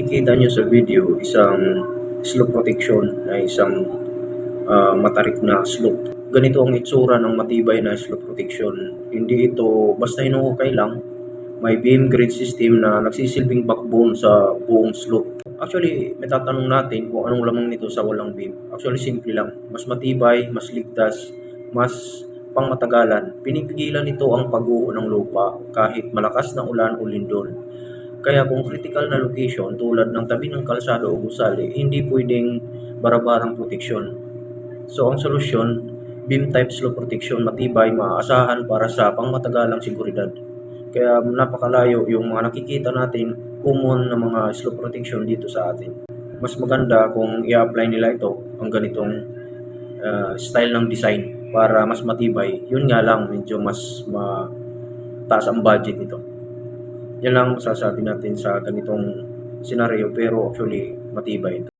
Nakikita nyo sa video isang slope protection na isang ah, matarik na slope. Ganito ang itsura ng matibay na slope protection. Hindi ito basta hinuhukay lang. May beam grid system na nagsisilbing backbone sa buong slope. Actually, may tatanong natin kung anong lamang nito sa walang beam. Actually, simple lang. Mas matibay, mas ligtas, mas pangmatagalan. Pinipigilan nito ang pagguho ng lupa kahit malakas na ulan o lindol. Kaya kung critical na location tulad ng tabi ng kalsado o gusali, hindi pwedeng barabarang proteksyon. So ang solusyon, beam type slope protection matibay, maaasahan para sa pangmatagalang seguridad. Kaya napakalayo yung mga nakikita natin common na mga slope protection dito sa atin. Mas maganda kung i-apply nila ito ang ganitong uh, style ng design para mas matibay. Yun nga lang, medyo mas mataas ang budget nito. Yan lang masasabi natin sa ganitong senaryo pero actually matibay ito.